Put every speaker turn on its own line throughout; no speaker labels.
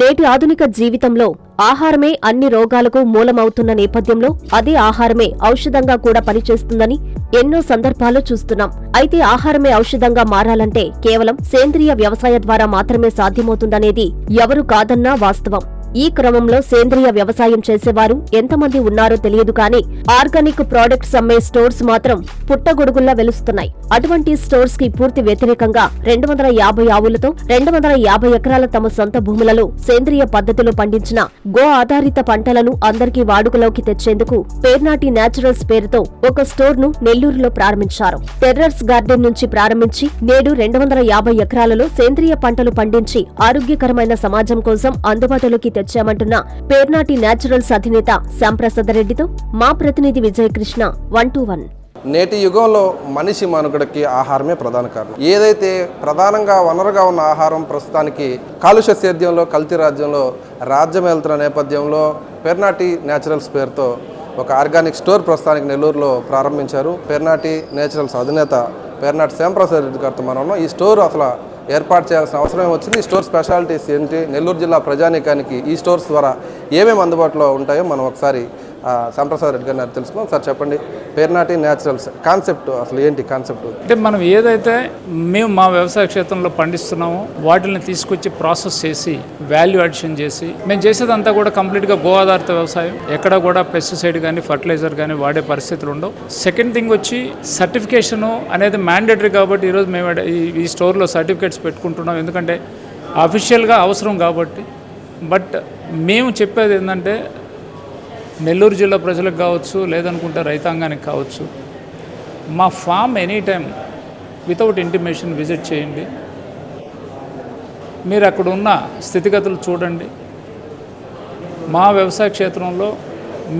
నేటి ఆధునిక జీవితంలో ఆహారమే అన్ని రోగాలకు మూలమవుతున్న నేపథ్యంలో అదే ఆహారమే ఔషధంగా కూడా పనిచేస్తుందని ఎన్నో సందర్భాల్లో చూస్తున్నాం. అయితే ఆహారమే ఔషధంగా మారాలంటే కేవలం సేంద్రియ వ్యవసాయ ద్వారా మాత్రమే సాధ్యమవుతుందనేది ఎవరు కాదన్నా వాస్తవం. ఈ క్రమంలో సేంద్రియ వ్యవసాయం చేసేవారు ఎంతమంది ఉన్నారో తెలియదు కానీ ఆర్గానిక్ ప్రోడక్ట్స్ అమ్మే స్టోర్స్ మాత్రం పుట్టగొడుగుల్లా వెలుస్తున్నాయి. అటువంటి స్టోర్స్కి పూర్తి వ్యతిరేకంగా రెండు వందల యాభై ఆవులతో రెండు వందల యాభై ఎకరాల తమ సొంత భూములలో సేంద్రియ పద్ధతిలో పండించిన గో ఆధారిత పంటలను అందరికీ వాడుకలోకి తెచ్చేందుకు పేర్నాటి నేచురల్స్ పేరుతో ఒక స్టోర్ను నెల్లూరులో ప్రారంభించారు. టెర్రర్స్ గార్డెన్ నుంచి ప్రారంభించి నేడు రెండు వందల యాభై ఎకరాలలో సేంద్రియ పంటలు పండించి ఆరోగ్యకరమైన సమాజం కోసం అందుబాటులోకి తెచ్చామంటున్న. పేర్నాటి నేచురల్స్ అధినేత శ్యాంప్రసాద్ రెడ్డితో మా ప్రతినిధి విజయకృష్ణ వన్ టూ వన్.
నేటి యుగంలో మనిషి మనుగడకి ఆహారమే ప్రధాన కారణం. ఏదైతే ప్రధానంగా వనరుగా ఉన్న ఆహారం ప్రస్తుతానికి కాలుష్య సేద్యంలో కల్తీ రాజ్యంలో రాజ్యం వెళ్తున్న నేపథ్యంలో పెర్నాటి న్యాచురల్స్ పేరుతో ఒక ఆర్గానిక్ స్టోర్ ప్రస్తుతానికి నెల్లూరులో ప్రారంభించారు. పెర్నాటి నేచురల్స్ అధినేత పెర్నాటి శ్యాంప్రసాద్ రెడ్డి గారితో మనం ఈ స్టోర్ అసలు ఏర్పాటు చేయాల్సిన అవసరం వచ్చింది. ఈ స్టోర్ స్పెషాలిటీస్ ఏంటి? నెల్లూరు జిల్లా ప్రజానీకానికి ఈ స్టోర్స్ ద్వారా ఏమేమి అందుబాటులో ఉంటాయో మనం ఒకసారి సంప్రసాద్ రెడ్డి గారిని తెలుసుకుందాం సార్ చెప్పండి. పేర్నాటి న్యాచురల్స్ కాన్సెప్ట్ అసలు ఏంటి కాన్సెప్ట్?
అంటే మనం ఏదైతే మేము మా వ్యవసాయ క్షేత్రంలో పండిస్తున్నామో వాటిని తీసుకొచ్చి ప్రాసెస్ చేసి వాల్యూ అడిషన్ చేసి మేము చేసేదంతా కూడా కంప్లీట్గా గో ఆధారిత వ్యవసాయం. ఎక్కడ కూడా పెస్టిసైడ్ కానీ ఫర్టిలైజర్ కానీ వాడే పరిస్థితులు ఉండవు. సెకండ్ థింగ్ వచ్చి సర్టిఫికేషన్ అనేది మ్యాండేటరీ కాబట్టి ఈరోజు మేము ఈ స్టోర్లో సర్టిఫికేట్స్ పెట్టుకుంటున్నాం. ఎందుకంటే అఫీషియల్గా అవసరం కాబట్టి. బట్ మేము చెప్పేది ఏంటంటే నెల్లూరు జిల్లా ప్రజలకు కావచ్చు లేదనుకుంటే రైతాంగానికి కావచ్చు మా farm any time without intimation visit చేయండి. మీరు అక్కడ ఉన్న స్థితిగతులు చూడండి. మా వ్యవసాయ క్షేత్రంలో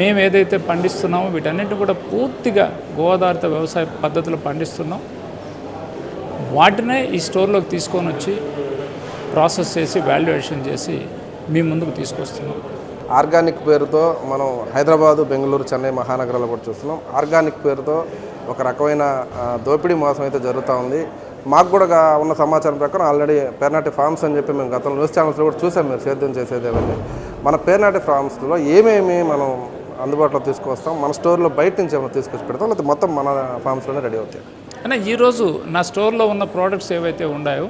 మేము ఏదైతే పండిస్తున్నామో వీటన్నిటిని కూడా పూర్తిగా గోదారిత వ్యవసాయ పద్ధతులు పండిస్తున్నాం. వాటినే ఈ స్టోర్లోకి తీసుకొని వచ్చి ప్రాసెస్ చేసి వాల్యుయేషన్ చేసి మీ ముందుకు తీసుకొస్తున్నాం.
ఆర్గానిక్ పేరుతో మనం హైదరాబాదు బెంగళూరు చెన్నై మహానగరాలు కూడా చూస్తున్నాం. ఆర్గానిక్ పేరుతో ఒక రకమైన దోపిడీ మోసం అయితే జరుగుతూ ఉంది. మాకు కూడా ఉన్న సమాచారం ప్రకారం ఆల్రెడీ పేర్నాటి ఫార్మ్స్ అని చెప్పి మేము గతంలో న్యూస్ ఛానల్స్లో కూడా చూసాం. మీరు సేద్యం చేసేదేమని మన పేర్నాటి ఫార్మ్స్లో ఏమేమి మనం అందుబాటులో తీసుకొస్తాం మన స్టోర్లో బయట నుంచి ఏమైనా తీసుకొచ్చి పెడతాం? లేకపోతే మొత్తం మన ఫార్మ్స్లోనే రెడీ అవుతాయి.
అంటే ఈరోజు నా స్టోర్లో ఉన్న ప్రోడక్ట్స్ ఏవైతే ఉన్నాయో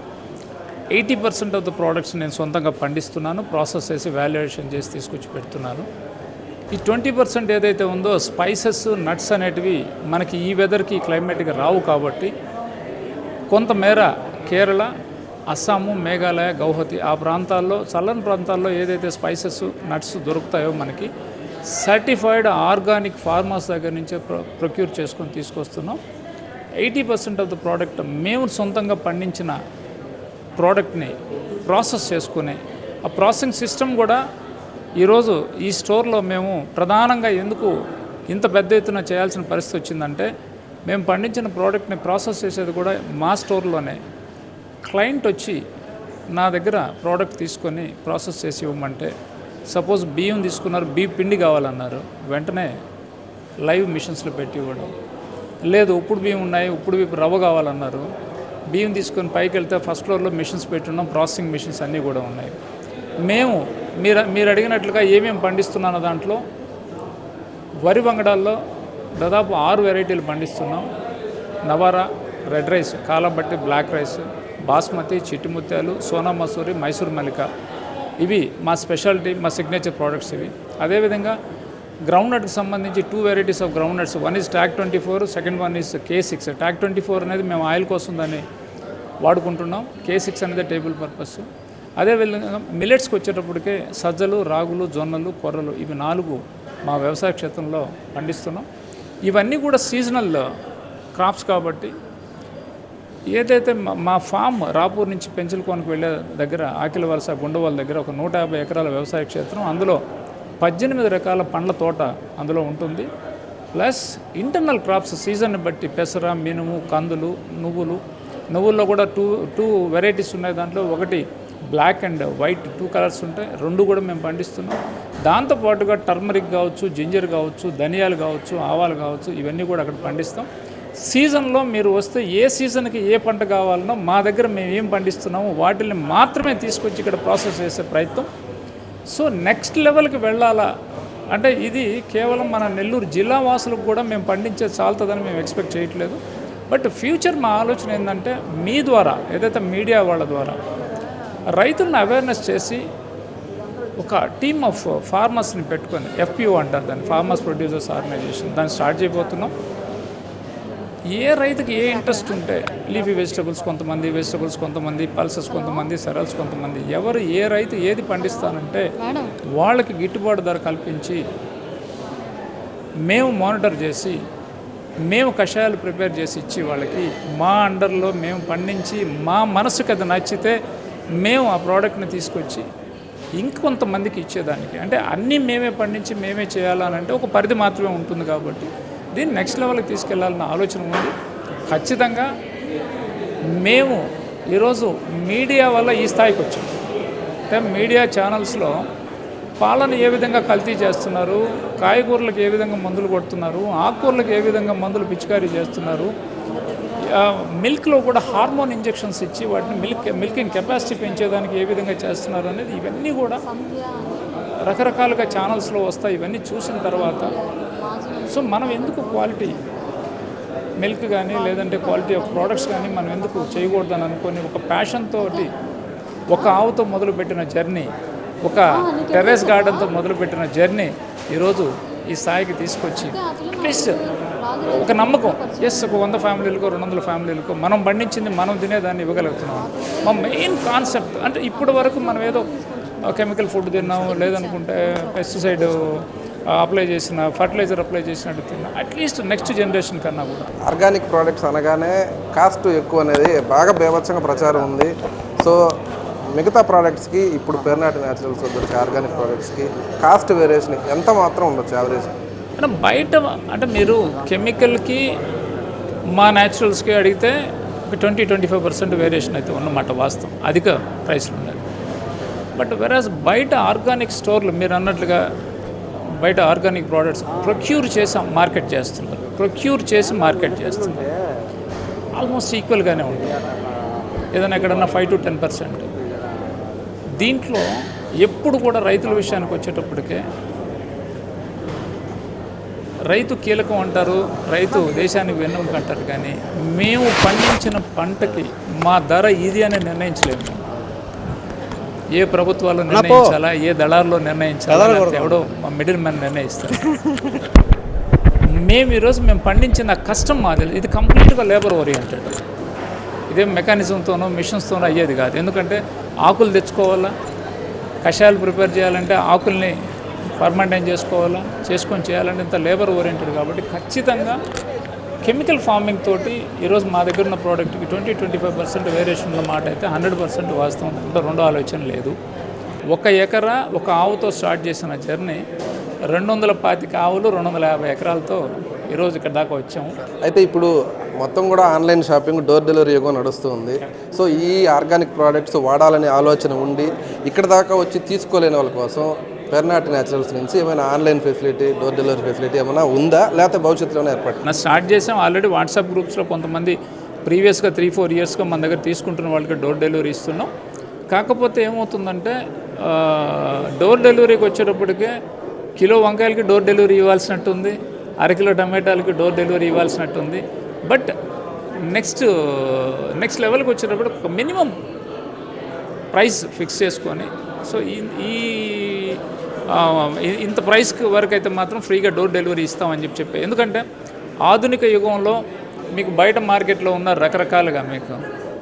eighty percent of the products నేను సొంతంగా పండిస్తున్నాను ప్రాసెస్ చేసి వాల్యుయేషన్ చేసి తీసుకొచ్చి పెడుతున్నాను. ఈ ట్వంటీ పర్సెంట్ ఏదైతే ఉందో స్పైసెస్ నట్స్ అనేటివి మనకి ఈ వెదర్కి క్లైమేట్కి రావు కాబట్టి కొంతమేర కేరళ అస్సాము మేఘాలయ గౌహతి ఆ ప్రాంతాల్లో చల్లని ప్రాంతాల్లో ఏదైతే స్పైసెస్ నట్స్ దొరుకుతాయో మనకి సర్టిఫైడ్ ఆర్గానిక్ ఫార్మర్స్ దగ్గర నుంచే ప్రొ ప్రొక్యూర్ చేసుకొని తీసుకొస్తున్నాం. Eighty percent of the product మేము సొంతంగా పండించిన ప్రోడక్ట్ని ప్రాసెస్ చేసుకుని ఆ ప్రాసెసింగ్ సిస్టమ్ కూడా ఈరోజు ఈ స్టోర్లో మేము ప్రధానంగా ఎందుకు ఇంత పెద్ద ఎత్తున చేయాల్సిన పరిస్థితి వచ్చిందంటే మేము పండించిన ప్రోడక్ట్ని ప్రాసెస్ చేసేది కూడా మా స్టోర్లోనే. క్లయింట్ వచ్చి నా దగ్గర ప్రోడక్ట్ తీసుకొని ప్రాసెస్ చేసి ఇవ్వమంటే సపోజ్ బియ్యం తీసుకున్నారు బియ్యం పిండి కావాలన్నారు వెంటనే లైవ్ మిషన్స్లో పెట్టి ఇవ్వడం. లేదు ఉప్పుడు బియ్యం ఉన్నాయి ఉప్పుడు బియ్యం రవ్వ కావాలన్నారు బియ్యం తీసుకొని పైకి వెళ్తే ఫస్ట్ ఫ్లోర్లో మిషన్స్ పెట్టున్నాం ప్రాసెసింగ్ మిషన్స్ అన్నీ కూడా ఉన్నాయి. మేము మీరు మీరు అడిగినట్లుగా ఏమేమి పండిస్తున్నానో దాంట్లో వరి వంగడాల్లో దాదాపు ఆరు వెరైటీలు పండిస్తున్నాం. Navara red rice Kalabatti black rice basmati Chittimutyalu Sona Masuri Mysore Mallika. ఇవి మా స్పెషాలిటీ మా సిగ్నేచర్ ప్రోడక్ట్స్ ఇవి. అదేవిధంగా గ్రౌండ్ నట్కి సంబంధించి two varieties of groundnuts one is TAG twenty four second one is K six TAG twenty four అనేది మేము oil కోసం దాన్ని వాడుకుంటున్నాం. కే సిక్స్ అనేది టేబుల్ పర్పస్ అదే విధంగా మిల్లెట్స్కి వచ్చేటప్పటికే సజ్జలు రాగులు జొన్నలు కొర్రలు ఇవి నాలుగు మా వ్యవసాయ క్షేత్రంలో పండిస్తున్నాం. ఇవన్నీ కూడా సీజనల్ క్రాప్స్ కాబట్టి ఏదైతే మా- మా ఫామ్ రాపూర్ నుంచి పెంచులకోనకు వెళ్ళే దగ్గర ఆకిల వలస గుండవల దగ్గర ఒక నూట యాభై ఎకరాల వ్యవసాయ క్షేత్రం. అందులో పద్దెనిమిది రకాల పండ్ల తోట అందులో ఉంటుంది. ప్లస్ ఇంటర్నల్ క్రాప్స్ సీజన్ని బట్టి పెసర మినుము కందులు నువ్వులు. నువ్వుల్లో కూడా టూ టూ వెరైటీస్ ఉన్నాయి దాంట్లో. ఒకటి black and white two colours ఉంటాయి. రెండు కూడా మేము పండిస్తున్నాం. దాంతోపాటుగా టర్మరిక్ కావచ్చు జింజర్ కావచ్చు ధనియాలు కావచ్చు ఆవాలు కావచ్చు ఇవన్నీ కూడా అక్కడ పండిస్తాం. సీజన్లో మీరు వస్తే ఏ సీజన్కి ఏ పంట కావాలనో మా దగ్గర మేము ఏం పండిస్తున్నామో వాటిని మాత్రమే తీసుకొచ్చి ఇక్కడ ప్రాసెస్ చేసే ప్రయత్నం. సో నెక్స్ట్ లెవెల్కి వెళ్ళాలా? అంటే ఇది కేవలం మన నెల్లూరు జిల్లా వాసులకు కూడా మేము పండించే చాలుతుందని మేము ఎక్స్పెక్ట్ చేయట్లేదు. బట్ ఫ్యూచర్ మా ఆలోచన ఏంటంటే మీ ద్వారా ఏదైతే మీడియా వాళ్ళ ద్వారా రైతులను అవేర్నెస్ చేసి ఒక టీమ్ ఆఫ్ ఫార్మర్స్ని పెట్టుకొని ఎఫ్పిఓ అంటారు దాన్ని ఫార్మర్స్ ప్రొడ్యూసర్స్ ఆర్గనైజేషన్ దాన్ని స్టార్ట్ చేయబోతున్నాం. ఏ రైతుకి ఏ ఇంట్రెస్ట్ ఉంటే లీఫీ వెజిటబుల్స్ కొంతమంది వెజిటబుల్స్ కొంతమంది పల్సెస్ కొంతమంది సెరల్స్ కొంతమంది ఎవరు ఏ రైతు ఏది పండిస్తానంటే వాళ్ళకి గిట్టుబాటు ధర కల్పించి మేము మానిటర్ చేసి మేము కషాయాలు ప్రిపేర్ చేసి ఇచ్చి వాళ్ళకి మా అండర్లో మేము పండించి మా మనసుకు అది నచ్చితే మేము ఆ ప్రోడక్ట్ని తీసుకొచ్చి ఇంకొంతమందికి ఇచ్చేదానికి. అంటే అన్నీ మేమే పండించి మేమే చేయాలనంటే ఒక పరిధి మాత్రమే ఉంటుంది కాబట్టి దీన్ని నెక్స్ట్ లెవెల్కి తీసుకెళ్ళాలన్న ఆలోచన ఉంది. ఖచ్చితంగా మేము ఈరోజు మీడియా వల్ల ఈ స్థాయికి వచ్చాం. అంటే మీడియా ఛానల్స్లో పాలను ఏ విధంగా కల్తీ చేస్తున్నారు కాయగూరలకు ఏ విధంగా మందులు కొడుతున్నారు ఆకుకూరలకు ఏ విధంగా మందులు పిచికారీ చేస్తున్నారు మిల్క్లో కూడా హార్మోన్ ఇంజెక్షన్స్ ఇచ్చి వాటిని మిల్క్ మిల్కింగ్ కెపాసిటీ పెంచేదానికి ఏ విధంగా చేస్తున్నారు అనేది ఇవన్నీ కూడా రకరకాలుగా ఛానల్స్లో వస్తాయి. ఇవన్నీ చూసిన తర్వాత సో మనం ఎందుకు క్వాలిటీ మిల్క్ కానీ లేదంటే క్వాలిటీ ఆఫ్ ప్రోడక్ట్స్ కానీ మనం ఎందుకు చేయకూడదని అనుకొని ఒక ప్యాషన్ తోటి ఒక ఆవుతో మొదలుపెట్టిన జర్నీ ఒక టెర్రస్ గార్డెన్తో మొదలుపెట్టిన జర్నీ ఈరోజు ఈ స్థాయికి తీసుకొచ్చి ప్లస్ ఒక నమ్మకం. ఎస్ ఒక వంద ఫ్యామిలీలకు రెండు వందల ఫ్యామిలీలకు మనం పండించింది మనం తినేదాన్ని ఇవ్వగలుగుతున్నాం. మా మెయిన్ కాన్సెప్ట్ అంటే ఇప్పటి వరకు మనం ఏదో కెమికల్ ఫుడ్ తిన్నాం లేదనుకుంటే పెస్టిసైడ్ అప్లై చేసిన ఫర్టిలైజర్ అప్లై చేసినట్టు తిన్నాం అట్లీస్ట్ నెక్స్ట్ జనరేషన్ కన్నా కూడా.
ఆర్గానిక్ ప్రోడక్ట్స్ అనగానే కాస్ట్ ఎక్కువ అనేది బాగా బేభత్సంగా ప్రచారం ఉంది. సో మిగతా ప్రోడక్ట్స్కి ఇప్పుడు పెర్నాటి న్యాచురల్స్ వచ్చే ఆర్గానిక్ ప్రోడక్ట్స్కి కాస్ట్ వేరియేషన్ ఎంత మాత్రం ఉండొచ్చు యావరేజ్
అంటే బయట అంటే మీరు కెమికల్కి మా న్యాచురల్స్కి అడిగితే twenty twenty five percent variation అయితే ఉన్నమాట వాస్తవం. అధిక ప్రైస్లు ఉన్నాయి బట్ వెరాజ్ బయట ఆర్గానిక్ స్టోర్లు మీరు అన్నట్లుగా బయట ఆర్గానిక్ ప్రోడక్ట్స్ ప్రొక్యూర్ చేసి మార్కెట్ చేస్తున్నారు. ప్రొక్యూర్ చేసి మార్కెట్ చేస్తున్నారు. ఆల్మోస్ట్ ఈక్వల్గానే ఉంటుంది ఏదైనా ఎక్కడన్నా ఫైవ్ టు టెన్ పర్సెంట్. దీంట్లో ఎప్పుడు కూడా రైతుల విషయానికి వచ్చేటప్పటికే రైతు కీలకం అంటారు రైతు దేశానికి వెన్నుముక అంటారు కానీ మేము పండించిన పంటకి మా ధర ఇది అని నిర్ణయించలేము. ఏ ప్రభుత్వాలు నిర్ణయించాలా ఏ దళారులో నిర్ణయించాలా ఎవడో మా మిడిల్ మ్యాన్ నిర్ణయిస్తారు మేము ఈరోజు మేము పండించిన కష్టం మాది. ఇది కంప్లీట్గా లేబర్ ఓరియంటెడ్. ఇదేం మెకానిజంతోనో మిషన్స్తోనో అయ్యేది కాదు. ఎందుకంటే ఆకులు తెచ్చుకోవాలా కషాయాలు ప్రిపేర్ చేయాలంటే ఆకుల్ని ఫర్మెంటైన్ చేసుకోవాలా చేసుకొని చేయాలంటే ఇంత లేబర్ ఓరియంటెడ్ కాబట్టి ఖచ్చితంగా కెమికల్ ఫార్మింగ్ తోటి ఈరోజు మా దగ్గర ఉన్న ప్రోడక్ట్కి twenty twenty five percent variation ఉన్న మాట అయితే హండ్రెడ్ పర్సెంట్ వాస్తవం. అంటే రెండో ఆలోచన లేదు. ఒక ఎకరా ఒక ఆవుతో స్టార్ట్ చేసిన జర్నీ రెండు వందల పాతిక ఆవులు రెండు వందల యాభై ఎకరాలతో ఈరోజు ఇక్కడ దాకా వచ్చాము.
అయితే ఇప్పుడు మొత్తం కూడా ఆన్లైన్ షాపింగ్ డోర్ డెలివరీ యుగం నడుస్తుంది. సో ఈ ఆర్గానిక్ ప్రోడక్ట్స్ వాడాలనే ఆలోచన ఉండి ఇక్కడ దాకా వచ్చి తీసుకోలేని వాళ్ళ కోసం పెర్నాట్ న్యాచురల్స్ నుంచి ఏమైనా online facility door delivery facility ఏమైనా ఉందా? లేకపోతే భవిష్యత్తులోనే ఏర్పాటు
నా స్టార్ట్ చేసాం ఆల్రెడీ వాట్సాప్ గ్రూప్స్లో కొంతమంది ప్రీవియస్గా త్రీ ఫోర్ ఇయర్స్గా మన దగ్గర తీసుకుంటున్న వాళ్ళకి డోర్ డెలివరీ ఇస్తున్నాం. కాకపోతే ఏమవుతుందంటే డోర్ డెలివరీకి వచ్చేటప్పటికే కిలో వంకాయలకి డోర్ డెలివరీ ఇవ్వాల్సినట్టుంది అరకిలో టమాటాలకి డోర్ డెలివరీ ఇవ్వాల్సినట్టుంది. బట్ నెక్స్ట్ నెక్స్ట్ లెవెల్కి వచ్చేటప్పుడు మినిమం ప్రైస్ ఫిక్స్ చేసుకొని సో ఈ ఈ ఇంత ప్రైస్కి వరకు అయితే మాత్రం ఫ్రీగా డోర్ డెలివరీ ఇస్తామని చెప్పి చెప్పి. ఎందుకంటే ఆధునిక యుగంలో మీకు బయట మార్కెట్లో ఉన్న రకరకాలుగా మీకు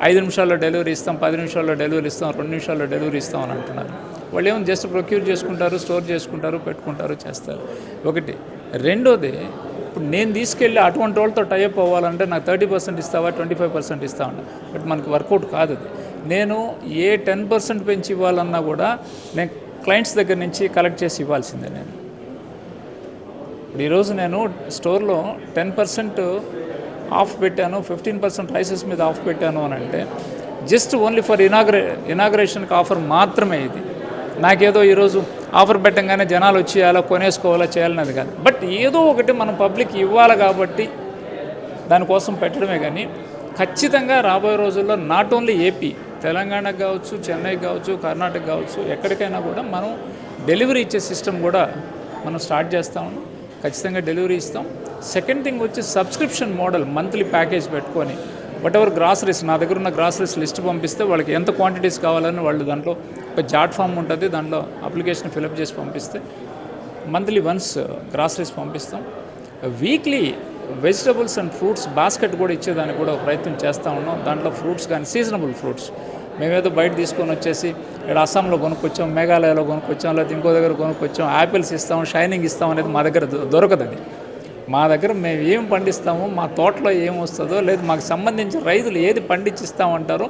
ఐదు నిమిషాల్లో డెలివరీ ఇస్తాం పది నిమిషాల్లో డెలివరీ ఇస్తాం రెండు నిమిషాల్లో డెలివరీ ఇస్తాం అని అంటున్నారు. వాళ్ళు ఏమో జస్ట్ ప్రొక్యూర్ చేసుకుంటారు స్టోర్ చేసుకుంటారు పెట్టుకుంటారు చేస్తారు. ఒకటి. రెండోది ఇప్పుడు నేను తీసుకెళ్ళి అటువంటి వాళ్ళతో టైప్ అవ్వాలంటే నాకు థర్టీ పర్సెంట్ ఇస్తావా ట్వంటీ ఫైవ్ పర్సెంట్ ఇస్తావా బట్ మనకు వర్కౌట్ కాదు అది. నేను ఏ టెన్ పర్సెంట్ పెంచి ఇవ్వాలన్నా కూడా నేను క్లయింట్స్ దగ్గర నుంచి కలెక్ట్ చేసి ఇవ్వాల్సిందే నేను. ఇప్పుడు ఈరోజు నేను స్టోర్లో టెన్ పర్సెంట్ ఆఫ్ పెట్టాను ఫిఫ్టీన్ పర్సెంట్ రైసెస్ మీద ఆఫ్ పెట్టాను అని అంటే జస్ట్ ఓన్లీ ఫర్ ఇనాగ్రే ఇనాగ్రేషన్కి ఆఫర్ మాత్రమే ఇది. నాకేదో ఈరోజు ఆఫర్ పెట్టంగానే జనాలు వచ్చి అలా కొనేసుకోవాలా చేయాలన్నది కాదు. బట్ ఏదో ఒకటి మనం పబ్లిక్ ఇవ్వాలి కాబట్టి దానికోసం పెట్టడమే కానీ ఖచ్చితంగా రాబోయే రోజుల్లో నాట్ ఓన్లీ ఏపీ తెలంగాణకు కావచ్చు చెన్నైకి కావచ్చు కర్ణాటక కావచ్చు ఎక్కడికైనా కూడా మనం డెలివరీ ఇచ్చే సిస్టమ్ కూడా మనం స్టార్ట్ చేస్తాము ఖచ్చితంగా డెలివరీ ఇస్తాం. సెకండ్ థింగ్ వచ్చి సబ్స్క్రిప్షన్ మోడల్ మంత్లీ ప్యాకేజ్ పెట్టుకొని వాట్ ఎవర్ గ్రాసరీస్ నా దగ్గర ఉన్న గ్రాసరీస్ లిస్ట్ పంపిస్తే వాళ్ళకి ఎంత క్వాంటిటీస్ కావాలని వాళ్ళు దాంట్లో ఒక జాట్ ఫామ్ ఉంటుంది. దాంట్లో అప్లికేషన్ ఫిలప్ చేసి పంపిస్తే మంత్లీ వన్స్ గ్రాసరీస్ పంపిస్తాం. Weekly vegetables and fruits basket కూడా ఇచ్చేదానికి కూడా ఒక ప్రయత్నం చేస్తూ ఉన్నాం. దాంట్లో ఫ్రూట్స్ కానీ సీజనబుల్ ఫ్రూట్స్. మేమేదో బయట తీసుకొని వచ్చేసి ఇక్కడ అస్సాంలో కొనుక్కొచ్చాం మేఘాలయలో కొనుక్కొచ్చాం లేకపోతే ఇంకో దగ్గర కొనుక్కొచ్చాం యాపిల్స్ ఇస్తాం షైనింగ్ ఇస్తాం అనేది మా దగ్గర దొరకదు అది. మా దగ్గర మేము ఏం పండిస్తామో మా తోటలో ఏం వస్తుందో లేదు మాకు సంబంధించిన రైతులు ఏది పండించిస్తామంటారో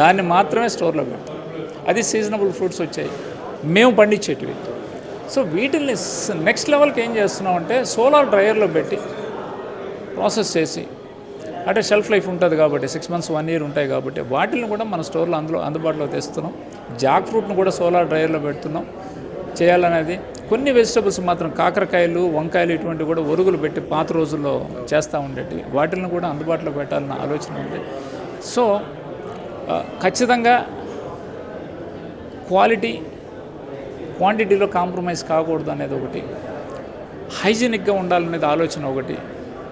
దాన్ని మాత్రమే స్టోర్లో పెడతాం. అది సీజనబుల్ ఫ్రూట్స్ వచ్చాయి. మేము పండించేటివి. సో వీటిని నెక్స్ట్ లెవెల్కి ఏం చేస్తున్నాం అంటే సోలార్ డ్రైయర్లో పెట్టి ప్రాసెస్ చేసి అంటే షెల్ఫ్ లైఫ్ ఉంటుంది కాబట్టి సిక్స్ మంత్స్ వన్ ఇయర్ ఉంటాయి కాబట్టి వాటిని కూడా మన స్టోర్లో అందులో అందుబాటులో తెస్తున్నాం. జాక్ ఫ్రూట్ను కూడా సోలార్ డ్రైయర్లో పెడుతున్నాం. చేయాలనేది కొన్ని వెజిటబుల్స్ మాత్రం కాకరకాయలు వంకాయలు ఇటువంటివి కూడా ఒరుగులు పెట్టి పాత రోజుల్లో చేస్తూ ఉండేటివి వాటిని కూడా అందుబాటులో పెట్టాలన్న ఆలోచన ఉంది. సో ఖచ్చితంగా క్వాలిటీ క్వాంటిటీలో కాంప్రమైజ్ కాకూడదు అనేది ఒకటి. హైజీనిక్గా ఉండాలనేది ఆలోచన ఒకటి.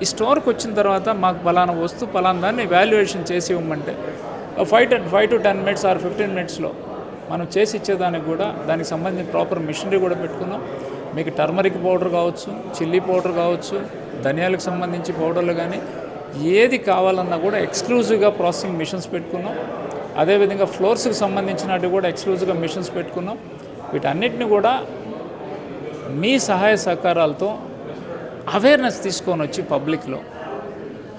ఈ స్టోర్కి వచ్చిన తర్వాత మాకు ఫలానా వస్తువు ఫలానా దాన్ని వాల్యుయేషన్ చేసి ఇవ్వమంటే five ten five to ten minutes or fifteen మినిట్స్లో మనం చేసి ఇచ్చేదానికి కూడా దానికి సంబంధించిన ప్రాపర్ మిషనరీ కూడా పెట్టుకున్నాం మీకు టర్మరిక్ పౌడర్ కావచ్చు చిల్లీ పౌడర్ కావచ్చు ధనియాలకు సంబంధించి పౌడర్లు కానీ ఏది కావాలన్నా కూడా ఎక్స్క్లూజివ్గా ప్రాసెసింగ్ మిషన్స్ పెట్టుకున్నాం అదేవిధంగా ఫ్లోర్స్కి సంబంధించినట్టు కూడా ఎక్స్క్లూజివ్గా మిషన్స్ పెట్టుకున్నాం వీటన్నిటిని కూడా మీ సహాయ సహకారాలతో అవేర్నెస్ తీసుకొని వచ్చి పబ్లిక్లో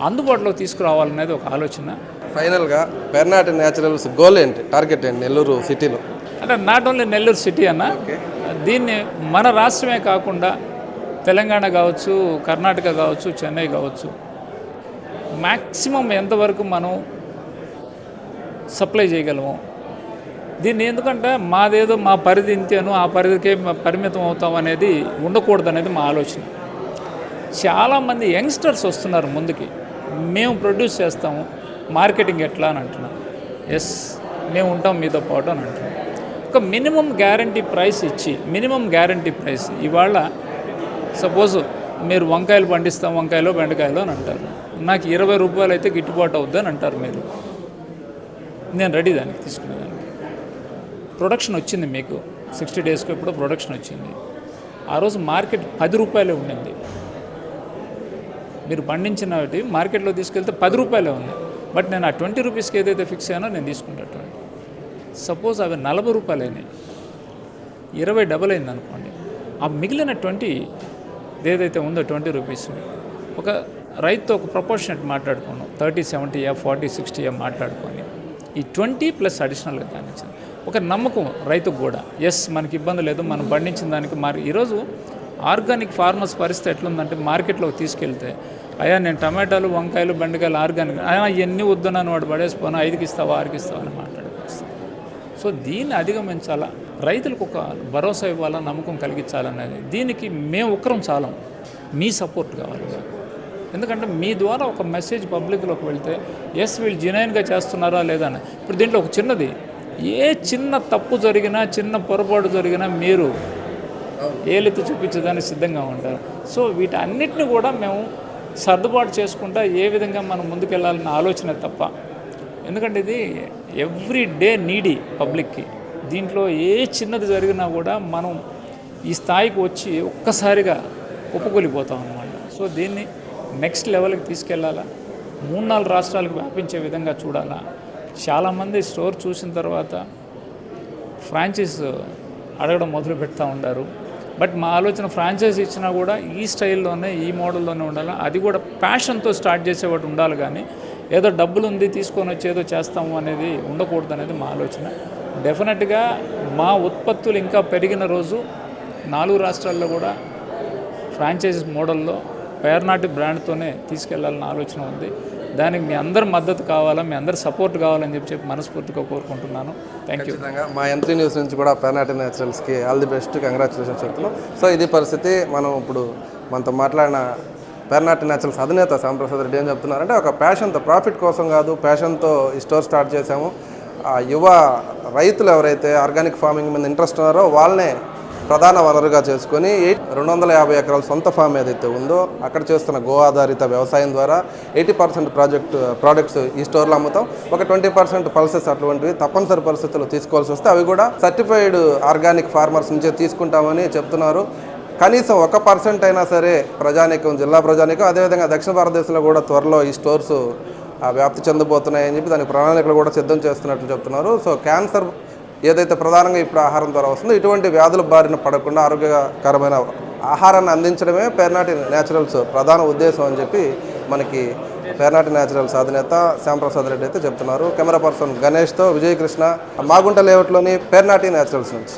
అందుబాటులో తీసుకురావాలనేది ఒక ఆలోచన.
ఫైనల్గా పెర్నాటి న్యాచురల్స్ గోల్ ఏంటి? టార్గెట్ ఏంటి? నెల్లూరు సిటీలో
అంటే నాట్ ఓన్లీ నెల్లూరు సిటీ అన్న దీన్ని మన రాష్ట్రమే కాకుండా తెలంగాణ కావచ్చు కర్ణాటక కావచ్చు చెన్నై కావచ్చు మ్యాక్సిమం ఎంతవరకు మనం సప్లై చేయగలము. దీన్ని ఎందుకంటే మాదేదో మా పరిధి ఇంతేను ఆ పరిధికే పరిమితం అవుతాం అనేది ఉండకూడదు అనేది మా ఆలోచన. చాలామంది యంగ్స్టర్స్ వస్తున్నారు ముందుకి. మేము ప్రొడ్యూస్ చేస్తాము మార్కెటింగ్ ఎట్లా అని అంటున్నాం ఎస్ మేము ఉంటాం మీతో పాటు అని అంటున్నాం ఒక మినిమం గ్యారంటీ ప్రైస్ ఇచ్చి మినిమం గ్యారంటీ ప్రైస్ ఇవాళ సపోజ్ మీరు వంకాయలు పండిస్తాం వంకాయలు బెండకాయలు అని అంటారు. నాకు ఇరవై రూపాయలు అయితే గిట్టుబాటు అవుద్దని అంటారు మీరు. నేను రెడీ దానికి తీసుకునేదానికి. ప్రొడక్షన్ వచ్చింది మీకు. సిక్స్టీ డేస్కి ఇప్పుడు ప్రొడక్షన్ వచ్చింది. ఆ రోజు మార్కెట్ పది రూపాయలే ఉండింది. మీరు పండించినవి మార్కెట్లో తీసుకెళ్తే పది రూపాయలే ఉంది బట్ నేను ఆ ట్వంటీ రూపీస్కి ఏదైతే ఫిక్స్ అయ్యానో నేను తీసుకుంటాను. ట్వంటీ సపోజ్ అవి నలభై రూపాయలు అయినాయి ఇరవై డబల్ అయింది అనుకోండి. ఆ మిగిలిన ట్వంటీ ఏదైతే ఉందో ట్వంటీ రూపీస్ ఒక రైతుతో ఒక ప్రపోర్షనెట్ మాట్లాడుకున్నాం. థర్టీ సెవెంటీయా ఫార్టీ సిక్స్టీయా మాట్లాడుకొని. ఈ ట్వంటీ ప్లస్ అడిషనల్గా దానిచ్చింది ఒక నమ్మకం రైతుకు కూడా. ఎస్ మనకి ఇబ్బంది లేదు మనం పండించిన దానికి మరి ఈరోజు ఆర్గానిక్ ఫార్మర్స్ పరిస్థితి ఎట్లుందంటే మార్కెట్లోకి తీసుకెళ్తే అయ్యా నేను టమాటాలు వంకాయలు బెండకాయలు ఆర్గానిక్ అయ్యా ఇవన్నీ వద్దున్నాను వాడు పడేసిపోను ఐదుకి ఇస్తావా ఆరుకి ఇస్తావా అని మాట్లాడుకొస్తాను సో దీన్ని అధిగమించాలా? రైతులకు ఒక భరోసా ఇవ్వాలా నమ్మకం కలిగించాలనేది. దీనికి మేము ఒక్కరం చాలం. మీ సపోర్ట్ కావాలి. ఎందుకంటే మీ ద్వారా ఒక మెసేజ్ పబ్లిక్లోకి వెళ్తే ఎస్ వీళ్ళు జినైన్గా చేస్తున్నారా లేదా అని. ఇప్పుడు దీంట్లో ఒక చిన్నది. ఏ చిన్న తప్పు జరిగినా చిన్న పొరపాటు జరిగినా మీరు ఏలిత చూపించడానికి సిద్ధంగా ఉంటారు. సో వీటన్నిటిని కూడా మేము సర్దుబాటు చేసుకుంటా ఏ విధంగా మనం ముందుకెళ్ళాలన్న ఆలోచన తప్ప. ఎందుకంటే ఇది ఎవ్రీ డే నీడీ పబ్లిక్కి. దీంట్లో ఏ చిన్నది జరిగినా కూడా మనం ఈ స్థాయికి వచ్చి ఒక్కసారిగా ఒప్పుకొలిపోతాం అన్నమాట. సో దీన్ని నెక్స్ట్ లెవెల్కి తీసుకెళ్ళాలా? మూడు నాలుగు రాష్ట్రాలకు వ్యాపించే విధంగా చూడాలా? చాలామంది స్టోర్ చూసిన తర్వాత ఫ్రాంచైజ్ అడగడం మొదలు పెడతా ఉన్నారు. బట్ మా ఆలోచన ఫ్రాంచైజ్ ఇచ్చినా కూడా ఈ స్టైల్లోనే ఈ మోడల్లోనే ఉండాలి? అది కూడా ప్యాషన్తో స్టార్ట్ చేసేవాటి ఉండాలి కానీ ఏదో డబ్బులు ఉంది తీసుకొని వచ్చి ఏదో చేస్తాము అనేది ఉండకూడదు అనేది మా ఆలోచన. డెఫినెట్గా మా ఉత్పత్తులు ఇంకా పెరిగిన రోజు నాలుగు రాష్ట్రాల్లో కూడా ఫ్రాంచైజ్ మోడల్లో పేర్నాటి బ్రాండ్తోనే తీసుకెళ్ళాలన్న ఆలోచన ఉంది. దానికి మీ అందరి మద్దతు కావాలా మీ అందరి సపోర్ట్ కావాలని చెప్పి చెప్పి మనస్ఫూర్తిగా కోరుకుంటున్నాను. థ్యాంక్ యూ
మా ఎంత్రీ న్యూస్ నుంచి కూడా పెర్నాటి న్యాచురల్స్కి ఆల్ ది బెస్ట్ కంగ్రాచులేషన్స్ చెప్తున్నాం. సో ఇది పరిస్థితి మనం ఇప్పుడు మనతో మాట్లాడిన పెర్నాటి న్యాచురల్స్ అధినేత శ్యాంప్రసాద్ రెడ్డి ఏం చెప్తున్నారంటే ఒక ప్యాషన్తో ప్రాఫిట్ కోసం కాదు ప్యాషన్తో ఈ స్టోర్ స్టార్ట్ చేశాము. ఆ యువ రైతులు ఎవరైతే ఆర్గానిక్ ఫార్మింగ్ మీద ఇంట్రెస్ట్ ఉన్నారో వాళ్ళనే ప్రధాన వనరుగా చేసుకొని ఎయిట్ రెండు వందల యాభై ఎకరాల సొంత ఫామ్ ఏదైతే ఉందో అక్కడ చేస్తున్న గో ఆధారిత వ్యవసాయం ద్వారా ఎయిటీ పర్సెంట్ ప్రాజెక్ట్ ప్రోడక్ట్స్ ఈ స్టోర్లో అమ్ముతాం. ఒక ట్వంటీ పర్సెంట్ పల్సెస్ అటువంటివి తప్పనిసరి పరిస్థితుల్లో తీసుకోవాల్సి వస్తే అవి కూడా సర్టిఫైడ్ ఆర్గానిక్ ఫార్మర్స్ నుంచే తీసుకుంటామని చెప్తున్నారు. కనీసం ఒక పర్సెంట్ అయినా సరే ప్రజానీకం జిల్లా ప్రజానీకం అదేవిధంగా దక్షిణ భారతదేశంలో కూడా త్వరలో ఈ స్టోర్స్ వ్యాప్తి చెందబోతున్నాయని చెప్పి దానికి ప్రణాళికలు కూడా సిద్ధం చేస్తున్నట్లు చెప్తున్నారు. సో క్యాన్సర్ ఏదైతే ప్రధానంగా ఇప్పుడు ఆహారం ద్వారా వస్తుందో ఇటువంటి వ్యాధుల బారిన పడకుండా ఆరోగ్యకరమైన ఆహారాన్ని అందించడమే పేర్నాటి న్యాచురల్స్ ప్రధాన ఉద్దేశం అని చెప్పి మనకి పేర్నాటి న్యాచురల్స్ అధినేత శ్యాంప్రసాద్ రెడ్డి అయితే చెప్తున్నారు. కెమెరా పర్సన్ గణేష్తో విజయకృష్ణ మాగుంట లేఅవుట్లోని పేర్నాటి న్యాచురల్స్ నుంచి.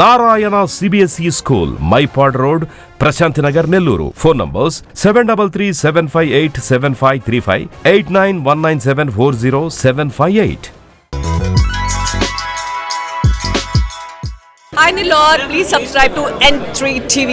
Narayana CBSE school Mypad road Prashanti Nagar Nellore. Phone numbers seven double three seven five eight seven five three five eight nine one nine seven four zero seven five eight.
Hi Nilor, please subscribe to N3 TV.